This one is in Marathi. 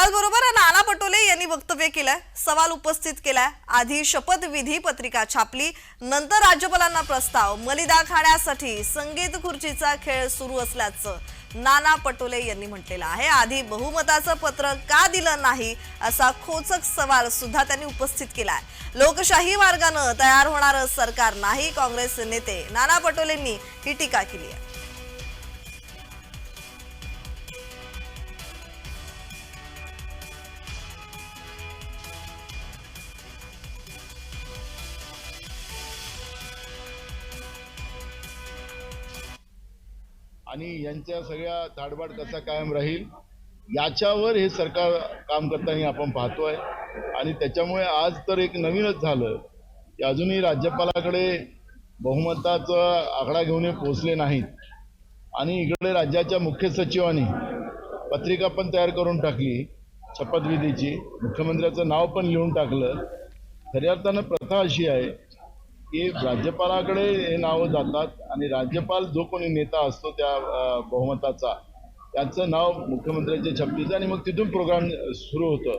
त्याचबरोबर नाना पटोले यांनी वक्तव्य केलंय सवाल उपस्थित केलाय. आधी शपथविधी पत्रिका छापली नंतर राज्यपालांना प्रस्ताव. मलिदा खाण्यासाठी संगीत खुर्चीचा खेळ सुरू असल्याचं नाना पटोले यांनी म्हटलेलं आहे. आधी बहुमताचं पत्र का दिलं नाही असा खोचक सवाल सुद्धा त्यांनी उपस्थित केलाय. लोकशाही मार्गानं तयार होणारं सरकार नाही काँग्रेस नेते. नाना पटोलेंनी ही टीका केली आहे. आणि यांच्या सगळ्या ताडबाड कसा कायम राहील याच्यावर हे सरकार काम करताना आपण पाहतोय. आणि त्याच्यामुळे आज तर एक नवीनच झालं. की अजूनही राज्यपालाकडे बहुमताचा आकडा घेऊन हे पोहोचले नाहीत. आणि इकडे राज्याच्या मुख्य सचिवांनी पत्रिका पण तयार करून टाकली शपथविधीची. मुख्यमंत्र्याचं नाव पण लिहून टाकलं. खऱ्या अर्थानं प्रथा अशी आहे की राज्यपालाकडे हे नावं जातात आणि राज्यपाल जो कोणी नेता असतो त्या बहुमताचा त्याचं नाव मुख्यमंत्र्यांच्या छपटीचं आणि मग तिथून प्रोग्राम सुरू होतं.